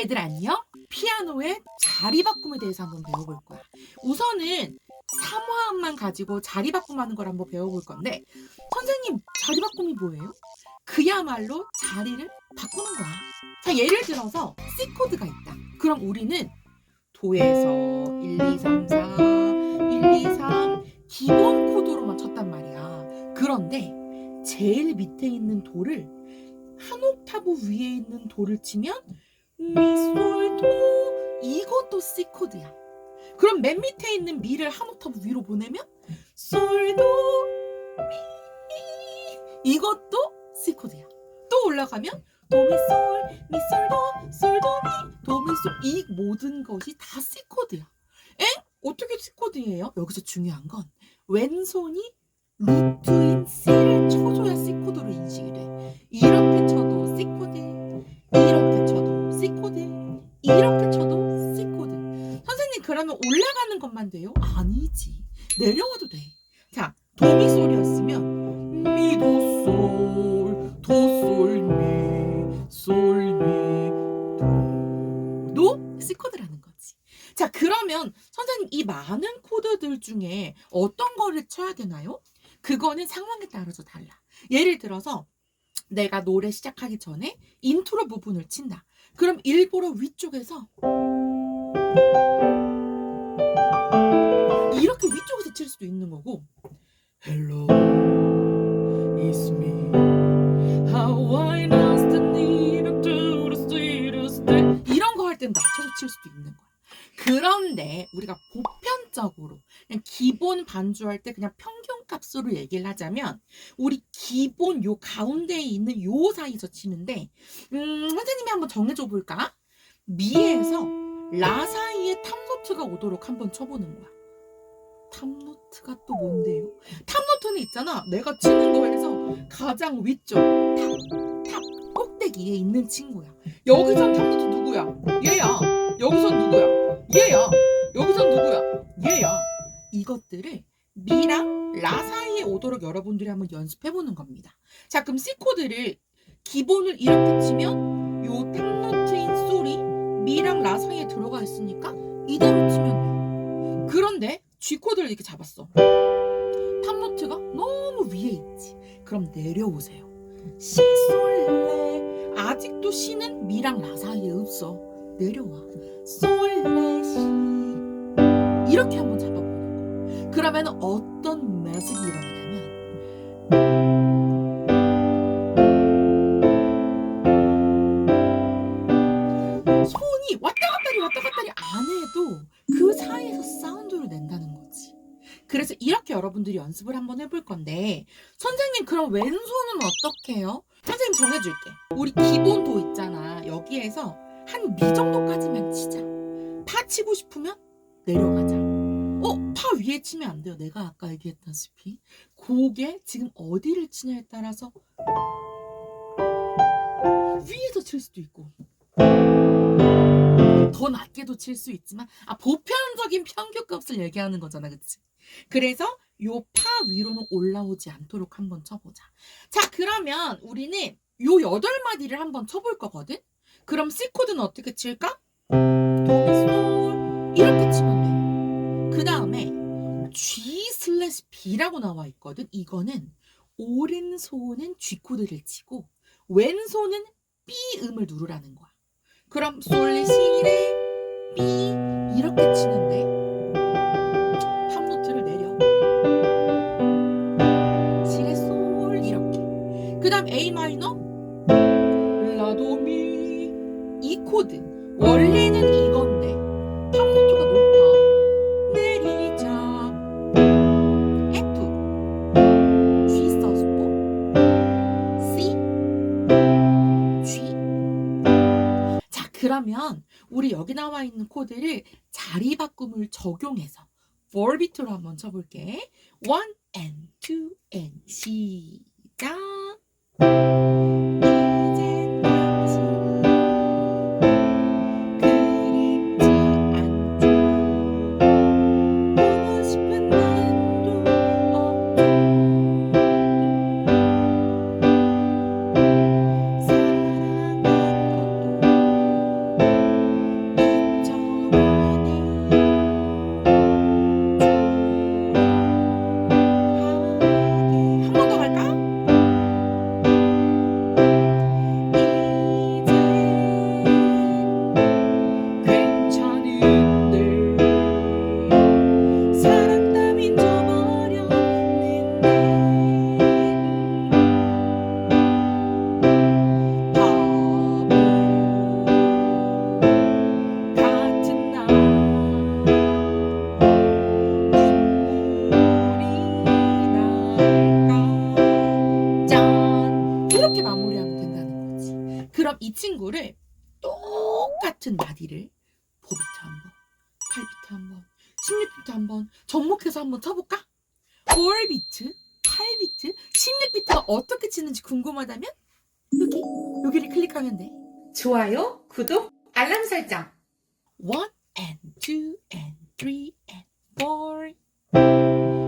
애들 안녕? 피아노의 자리 바꿈에 대해서 한번 배워볼 거야. 우선은 사무함만 가지고 자리 바꿈하는 걸 한번 배워볼 건데 선생님 자리 바꿈이 뭐예요? 그야말로 자리를 바꾸는 거야. 자 예를 들어서 C 코드가 있다. 그럼 우리는 도에서 1, 2, 3, 4, 1, 2, 3 기본 코드로만 쳤단 말이야. 그런데 제일 밑에 있는 도를 한 옥타브 위에 있는 도를 치면 미, 솔, 도 이것도 C 코드야. 그럼 맨 밑에 있는 미를 한 옥타브 위로 보내면 솔, 도, 미 이것도 C 코드야. 또 올라가면 도, 미, 솔, 미, 솔, 도, 솔, 도, 미, 도, 미, 솔 이 모든 것이 다 C 코드야. 엥? 어떻게 C 코드예요? 여기서 중요한 건 왼손이 루트인 C를 쳐줘야 C 코드로 인식이 돼. 이렇게 쳐 그러면 올라가는 것만 돼요? 아니지. 내려와도 돼. 자, 도미솔이었으면 미도솔, 도솔미, 솔미, 도도 C 코드라는 거지. 자, 그러면 선생님 이 많은 코드들 중에 어떤 거를 쳐야 되나요? 그거는 상황에 따라서 달라. 예를 들어서 내가 노래 시작하기 전에 인트로 부분을 친다. 그럼 일부러 위쪽에서 이렇게 위쪽에서 칠 수도 있는 거고 Hello, it's me. How I lost the need to day. 이런 거 할 땐 낮춰서 칠 수도 있는 거야. 그런데 우리가 보편적으로 그냥 기본 반주할 때 그냥 평균 값으로 얘기를 하자면 우리 기본 요 가운데에 있는 요 사이에서 치는데 음 선생님이 한번 정해줘 볼까? 미에서 라 사이에 탑노트가 오도록 한번 쳐보는 거야. 탑노트가 또 뭔데요? 탑노트는 있잖아. 내가 치는 거에서 가장 위쪽 탑, 탑 꼭대기에 있는 친구야. 여기선 탑노트 누구야? 얘야. 여기선 누구야? 얘야. 여기선 누구야? 얘야. 이것들을 미랑 라 사이에 오도록 여러분들이 한번 연습해 보는 겁니다. 자, 그럼 C 코드를 기본을 이렇게 치면 요 탑노트인 솔이 미랑 라 사이에 들어가 있으니까 이대로 치면 돼. 그런데 G 코드를 이렇게 잡았어. 탑 노트가 너무 위에 있지. 그럼 내려오세요. 시, 솔, 레. 아직도 시는 미랑 라 사이에 없어. 내려와. 솔, 레, 시. 이렇게 한번 잡아보는 거. 그러면 어떤 매직이 일어나냐면 그래서 이렇게 여러분들이 연습을 한번 해볼 건데 선생님 그럼 왼손은 어떻게 해요? 선생님 정해줄게. 우리 기본 도 있잖아. 여기에서 한 미 정도까지만 치자. 파 치고 싶으면 내려가자. 어? 파 위에 치면 안 돼요. 내가 아까 얘기했다시피. 그게 지금 어디를 치냐에 따라서 위에서 칠 수도 있고 더 낮게도 칠 수 있지만 아 보편적인 평균값을 얘기하는 거잖아 그치 그래서 요 파 위로는 올라오지 않도록 한번 쳐보자. 자 그러면 우리는 요 여덟 마디를 한번 쳐볼 거거든? 그럼 C 코드는 어떻게 칠까? 도미솔 이렇게 치면 돼 그 다음에 G 슬래시 B라고 나와 있거든? 이거는 오른손은 G 코드를 치고 왼손은 B 음을 누르라는 거야. 그럼 솔레시레 B 이렇게 치는데 탑 나와 있는 코드를 자리 바꿈을 적용해서 4비트로 한번 쳐볼게. 1 and 2 and 시작. 같은 마디를 4비트 한번, 8비트 한 번, 16비트 한 번 접목해서 한번 쳐볼까? 4비트, 8비트, 16비트가 어떻게 치는지 궁금하다면 여기, 여기를 클릭하면 돼. 좋아요, 구독, 알람 설정. 1 and 2 and 3 and 4